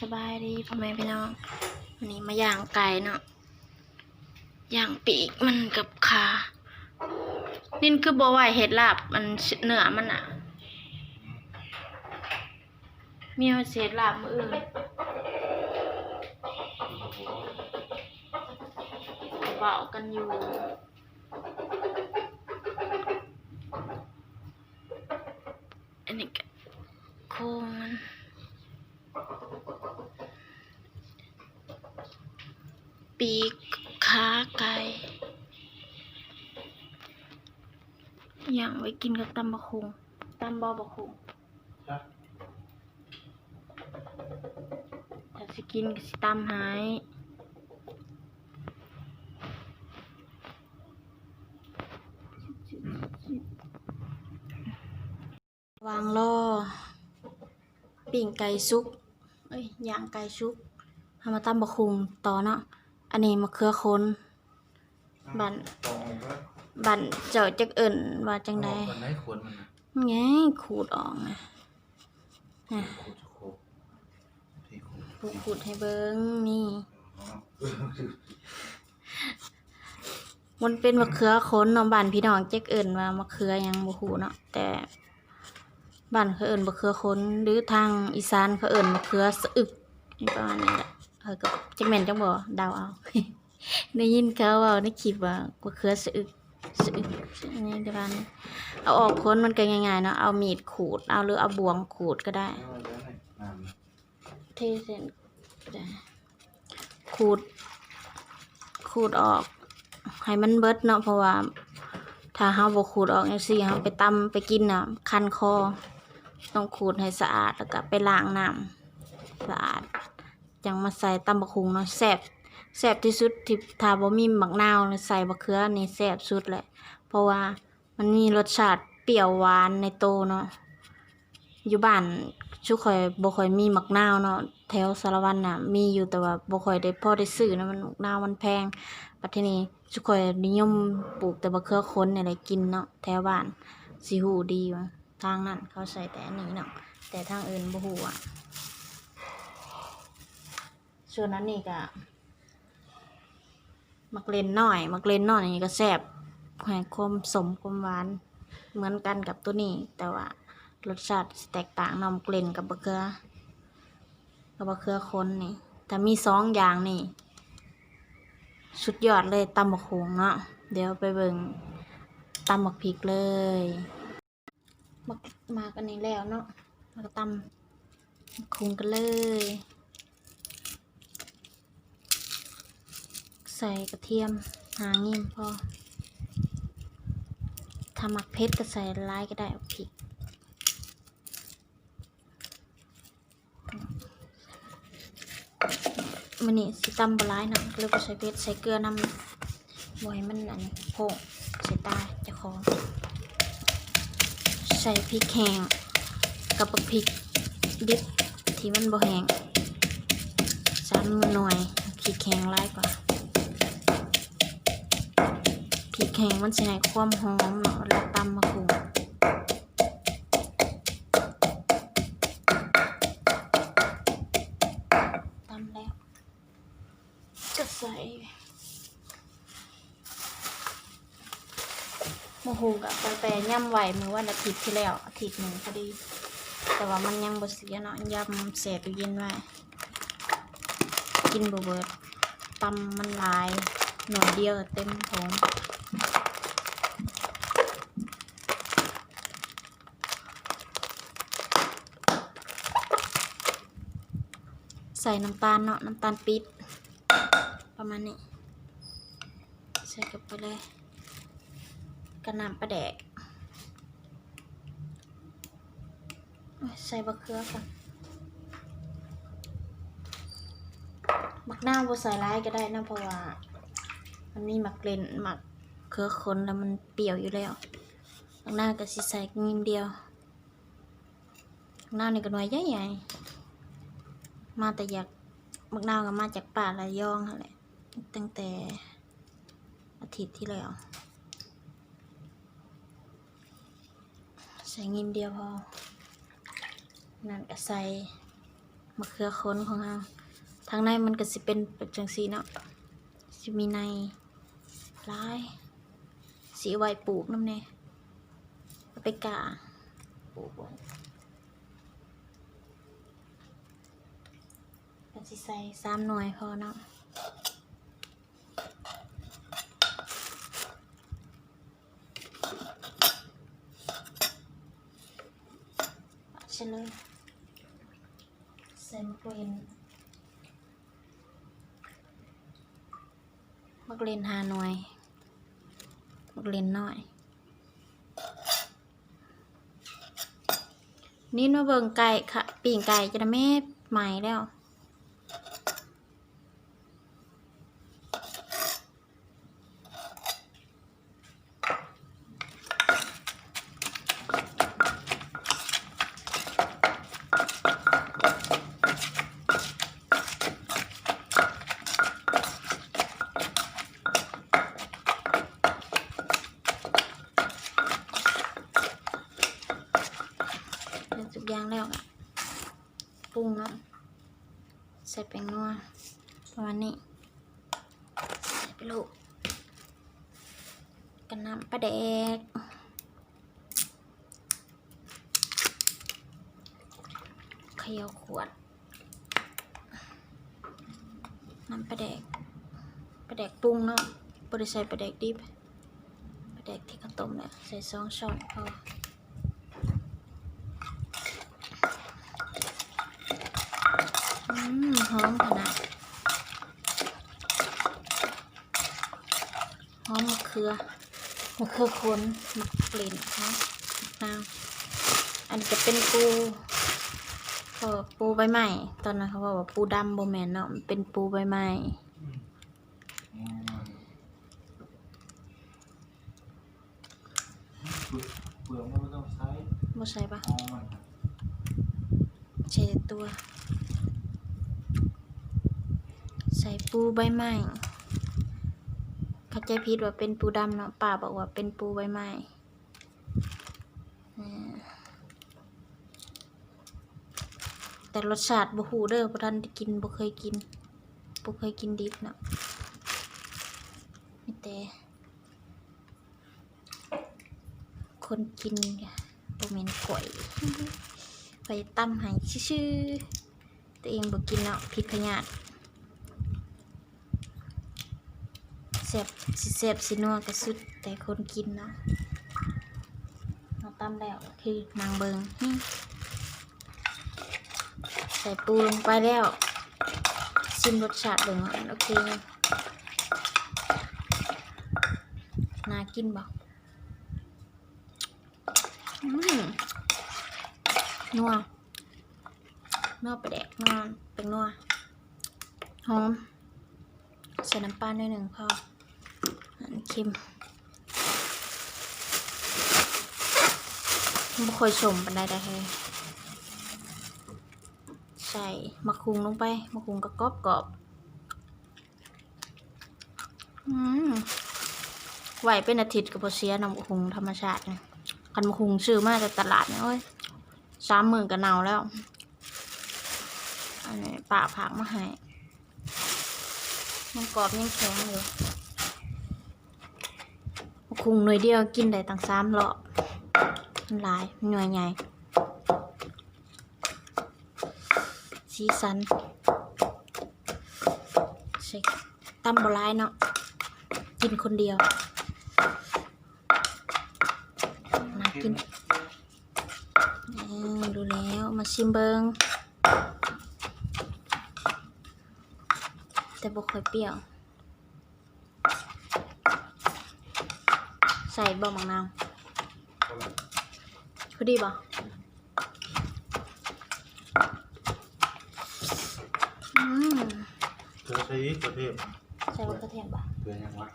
สบายดีพ่อแม่พี่น้องวันนี้มาย่างไก่เนาะย่างปีกมันกับขานี่คือบัวไหวเห็ดลาบมันเนื้อมันอะมีเอาเศษลาบมืออื่นเบากันอยู่ อันนี้ก็โค้งมัน ปีกขาไก่ย่างไว้กินกับตำบะคุงตำบอบะคุงถ้าสิกินก็สิตำหายวางล่อปิ่งไก่ซุกเอ้ยย่างไก่ซุกทำมาตำบะคุงต่อเนาะ อันนี้มะเขือคนบันตองก็บันเจ้าจักเอิ่นว่าจังใดมันได้ควรมันนะไงขูดออกนะนะโคตรโคตรที่โคตรขูดขูดให้เบิ้งนี่มันเป็นมะเขือคนเนาะบ้านพี่น้องจักเอิ่นว่ามะเขือหยังบ่ฮู้เนาะแต่บ้านเขาเอิ่นมะเขือคนหรือทางอีสานเขาเอิ่นมะเขือสะอึกนี่ประมาณนี้แหละเออก็จักแม่นจังบ่เดาเอาได้ยินเขาเว่าในคลิปว่ามะเขือสะอึกสะอึกอันนี้เดี๋ยวกันเอาออกพ้นมันก็ง่ายๆเนาะเอามีดขูดเอาหรือเอาบวงขูดก็ได้เทเส้นขูด ขูดออก ให้มันเบิดเนาะเพราะว่า ถ้าเฮาบ่ขูดออกจังซี่เฮาไปตำไปกินน่ะคันคอ ต้องขูดให้สะอาดแล้วก็ไปล้างน้ำสะอาด จังมาใส่ตำบักหุงเนาะแซ่บแซ่บที่สุดที่ถ้าบ่มีบักนาวใส่บักเขือนี่แซ่บสุดแหละ เพราะว่ามันมีรสชาติเปรี้ยวหวานในโตเนาะอยู่บ้านชุข่อยบ่ค่อยมีมักนาวเนาะแถวสารวันน่ะ มีอยู่แต่ว่าบ่ค่อยได้พ่อได้ซื้อนะมันมักนาวมันแพงปัจจุนี้ชุข่อยนิยมปลูกแต่บักเขือคนนี่แหละกินเนาะแถวบ้านสิฮู้ดีว่าทางนั้นเขาใส่แต่อันนี้เนาะแต่ทางอื่นบ่ฮู้อะ ส่วนนั้นนี่ก็มักเล่นน้อย มักเล่นน้อยนี่ก็แซ่บให้คมสมคมหวาน เหมือนกันกับตัวนี้ แต่ว่ารสชาติแตกต่างนอมกลิ่นกับบะเขือกับบะเขือคนนี่แต่มีสองอย่างนี่สุดยอดเลยตำบักหงเนาะเดี๋ยวไปเบิ่งตำบักพริกเลยมามากันนี้แล้วเนาะแล้วก็ตำบักหุงกันเลย ใส่กระเทียมหางิมพอถ้ามักเผ็ดก็ใส่หลายก็ได้เอาพริกมันนี่สิตำบหลายหนังเลยก็ใส่เผ็ดใส่เกลือน้ำบ่ให้มันอันโผงใส่ตาจะของ ใส่พริกแห้งกับพริกดิบที่มันบ่แห้งสามมือหน่วยพริกแห้งหลายกว่า พริกแห้งมันสิให้ความหอมเนาะแล้วตำมะกรูดตำแล้วก็ใส่โมโหกับไปแต่ย่ำไหวเมื่อวันอาทิตย์ที่แล้วอาทิตย์หนึ่งพอดี แต่ว่ามันยังบ่เสียเนาะย่ำเสียตู้เย็นไว้กินบ่เบิดตำมันลาย หน่อยเดียวเต็มท้องใส่น้ำตาลเนาะน้ำตาลปี๊บประมาณนี้ ใส่กับไปเลยกระน้ำปลาแดก ใส่บะเขือก่อนมักหน้าวบ่ใส่ร้ายก็ได้นะเพราะว่า มันมีหมักเลนหมักเขือคนแล้วมันเปรี้ยวอยู่แล้วมักหน้าก็สิใส่งิมเดียวมักหน้านี่ก็หน่วยใหญ่ๆมาแต่อยากมักนาวก็มาจากป่าระยองนั่นแหละตั้งแต่อาทิตย์ที่แล้วใส่งิมเดียวพอนั่นก็ใส่มะเขือคนของเราทางในมันก็สิเป็นแบบจังสีเนาะสิมีใน ลาย สีไว้ปลูกน้ำเน่เอาไปกาปลูกไว้เป็นสิใส่สามหน่วยพอเนาะเอาใช่เลยใส่มะกรีนมะกรีนหาหน่วย บักเลนน้อย นี่มาเบิ่งไก่ค่ะปีงไก่จะได้ไม่ไหมแล้ว เลือกทุกอย่างแล้วอะปรุงเนาะใส่แป้งนัวประมาณนี้ใส่ไปลูกกันน้ำปลาแดกเขย่าขวด น้ำปลาแดกปลาแดกปรุงเนาะบริใส่ปลาแดกดิบปลาแดกที่ข้าวต้มเนี่ยใส่สองช้อนพออืมหอมขนาดหือมะเขือคนมะกลิ่นนะมะนาวอันจะเป็นปูเออปูใบไม้ตอนนั้นเขาบอกว่าปูดำโบแมนเนาะมันเป็นปูใบไม้อืมเปลือกไม่ต้องใช้บ่ใช่ปะใช่ต่ตัว ใส่ปูใบไม้ เข้าใจผิดว่าเป็นปูดำเนาะป้าบอกว่าเป็นปูใบไม้อ่แต่รสชาติบ่ฮู้เด้อบ่ทันได้กินบ่เคยกินบ่เคยกินดิบเนาะมีแต่คนกินบ่แม่นก่อยไปตั้มให้ชื่อตัวเองบอกกินเนาะผิดพยาธิ เสียบสิเสียบสินัวก็สุดแต่คนกินเนาะเราตั้มแล้วคือนางเบิงใส่ปูลงไปแล้วชิมรสชาติเบิงว่าอันโอเคน่ากินบ่อืมนัวนัวไปแดกนอนเป็นนัวหอมใส่น้ำปลาหน่อยหนึ่งพอ เค็มไม่ค่อยชมปันไดได้เลยใส่มะคุงลงไปมะคุงก็กรอบกรอบอืมไหวเป็นอาทิตย์กับโเสียน้ำมะคุงธรรมชาติเนี่ยคันมะคุงซื้อมาจากตลาดเนี่ยโอ้ยสามหมื่นก็เนาแล้วอันนี้ป่าผักมาให้มันกรอบยังแข็งอยู่ คุงหน่วยเดียวกินได้ตั้งสามรอบมันหลายหน่วยใหญ่ สีสันใส่ตำบหลายเนาะกินคนเดียวน่ากินดูแล้วมาชิมเบิงแต่บ่ค่อยเปรี้ยว ใส่บ่มังนาวพอดีบ่อืมเธอใช้กระเทียมใส่บะกระเทียมบ่เธอยังวะ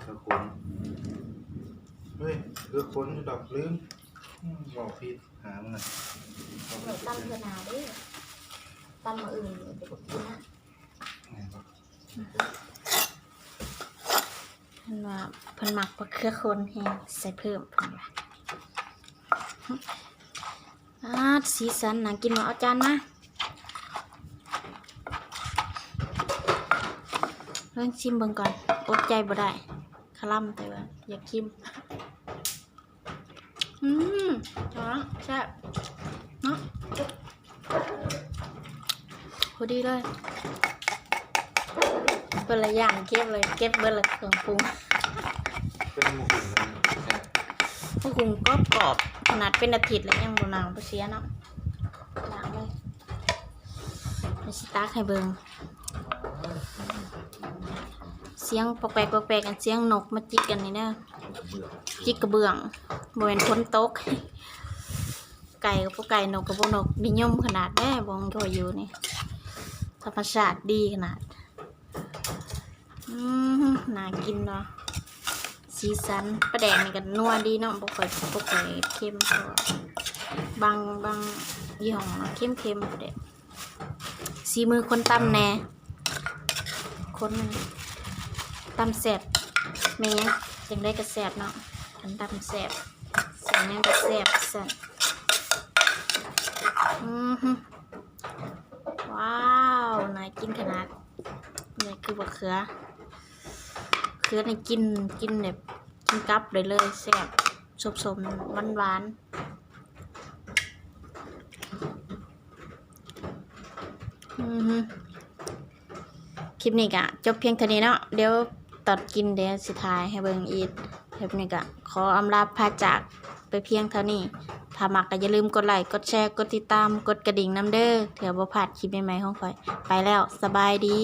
เธอคนเฮ้ยเธอคนดอกลืมอืมบอกผิดหามันหน่อยบอกหนูผิดตำเพื่อนาเด้ตำมาอื่นเดี๋ยวบ่กินนะไหนบอก พันว่าพิ่นมักปลาเครือคนแห้ใส่เพิ่มเพิ่นว่าอาสีสันน่งกินมาอาจานมาเรื่องชิมเบิ่งก่อนอดใจบ่ได้คลั่มแต่ว่าอยากชิมอืมร้อนแซ่บเนาะพอดีเลย เปิดละอย่างเก็บเลย เก็บเบิดละเครื่องปรุงเป็นหมูหุ่นเลยแซ่บพวกคุณก็กรอบขนาดเป็นอาทิตย์แล้วยังบ่นางบ่เสียเนาะล้างเลยไม่สิตักให้เบิ่งเสียงปอกแปกปอกแปกกันเสียงนกมาจิกกันนี่เด้อเบื่อจิกกระเบื้องบ่เป็นพ้นตกไก่กับพวกไก่นกกับพวกนกนิยมขนาดแม่บองก็อยู่นี่ธรรมชาติดีขนาด อืมน่ากินเนาะสีสันประแดงนี่กันนัวดีเนาะบ่ค่อยบ่ค่อเค็มเท่าไหร่บางบางยี่ห้อเนาะเค็มเค็มประแดงสีมือคนตำแน่คนตำแซ่บแม่ยังจังได้กระแซ่บเนาะคันตำแซ่บใส่หยังกระแซ่บสันอือหือว้าว น่ากินขนาดนี่คือบักเขือ เขือในกินกินแบบกินกับเลยเลยแซ่บสมสมหวานหวานคลิปนี้กะจบเพียงเท่านี้เนาะเดี๋ยวตอดกินเดี๋ยวสิทายให้เบิ่งอีกคลิปนี้กะขออำลาพาจากไปเพียงเท่านี้ถ้ามักก็อย่าลืมกดไลค์กดแชร์กดติดตามกดกระดิ่งน้ำเด้อเถื่อบ่พลาดคลิปใหม่ๆของข่อย ไปแล้วสบายดี